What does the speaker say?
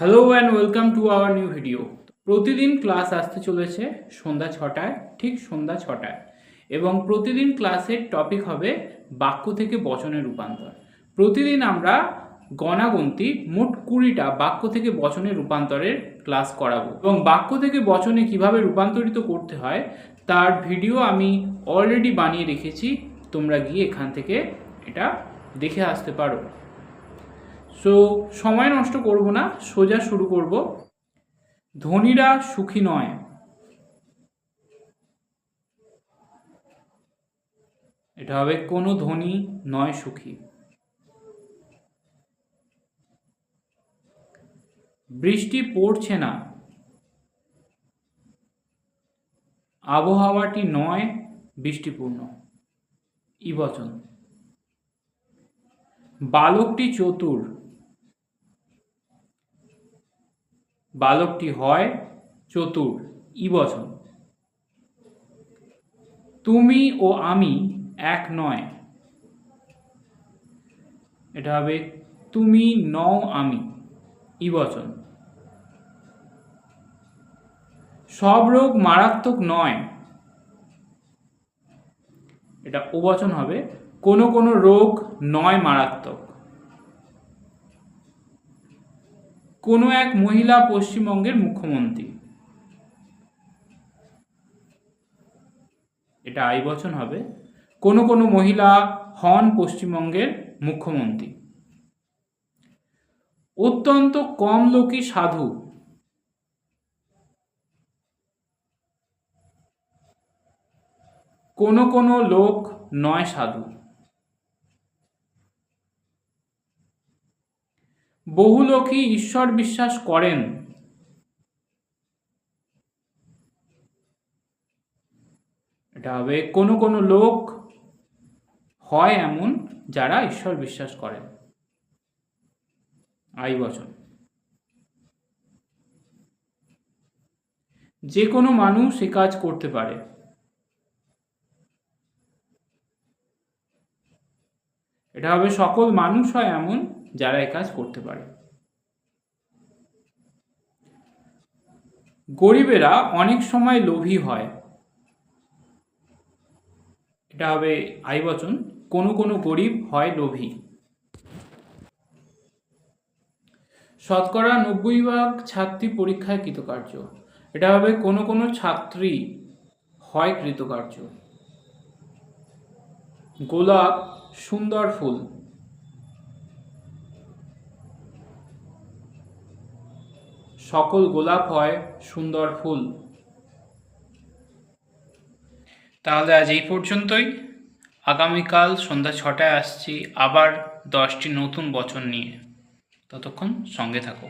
Hello and welcome to our new video প্রতিদিন class আসতে চলেছে সন্ধ্যা ছটায়, ঠিক সন্ধ্যা ছটায়। এবং প্রতিদিন ক্লাসের টপিক হবে বাক্য থেকে বচনের রূপান্তর। প্রতিদিন আমরা গণাগন্তি মোট কুড়িটা বাক্য থেকে বচনের রূপান্তরের ক্লাস করাবো। এবং বাক্য থেকে বচনে কীভাবে রূপান্তরিত করতে হয়, তার ভিডিও আমি অলরেডি বানিয়ে রেখেছি। তোমরা গিয়ে এখান থেকে এটা দেখে আসতে পারো। সো সময় নষ্ট করব না, সোজা শুরু করব। ধনীরা সুখী নয়। এটা হবে, কোনো ধনী নয় সুখী। বৃষ্টি পড়ছে না। আবহাওয়াটি নয়, বৃষ্টিপূর্ণ। ইবচন। বালকটি চতুর। বালকটি হয় চতুর ইবচন তুমি ও আমি এক নয়। এটা হবে, তুমি নও আমি ইবচন সব রোগ মারাত্মক নয়। এটা ওবচন হবে, কোনো কোনো রোগ নয় মারাত্মক। কোনো এক মহিলা পশ্চিমবঙ্গের মুখ্যমন্ত্রী। এটা আই বচন হবে। কোনো কোনো মহিলা হন পশ্চিমবঙ্গের মুখ্যমন্ত্রী। অত্যন্ত কম লোকই সাধু। কোনো কোনো লোক নয় সাধু। বহু লোকই ঈশ্বর বিশ্বাস করেন। এটা হবে কোনো কোনো লোক হয় এমন যারা ঈশ্বর বিশ্বাস করেন। আই বচন। যে কোনো মানুষ এ কাজ করতে পারে। এটা হবে সকল মানুষ হয় এমন যারা এ কাজ করতে পারে। গরিবেরা অনেক সময় লোভী হয়। এটা হবে আই বচন, কোনো কোনো গরিব হয় লোভী। শতকরা নব্বই ভাগ ছাত্রী পরীক্ষায় কৃতকার্য। এটা হবে কোনো কোনো ছাত্রী হয় কৃতকার্য। গোলাপ, সুন্দর ফুল। সকল গোলাপ হয় সুন্দর ফুল। তাহলে আজ এই পর্যন্তই। আগামীকাল সন্ধ্যা ছটায় আসছি আবার দশটি নতুন বচন নিয়ে। ততক্ষণ সঙ্গে থাকো।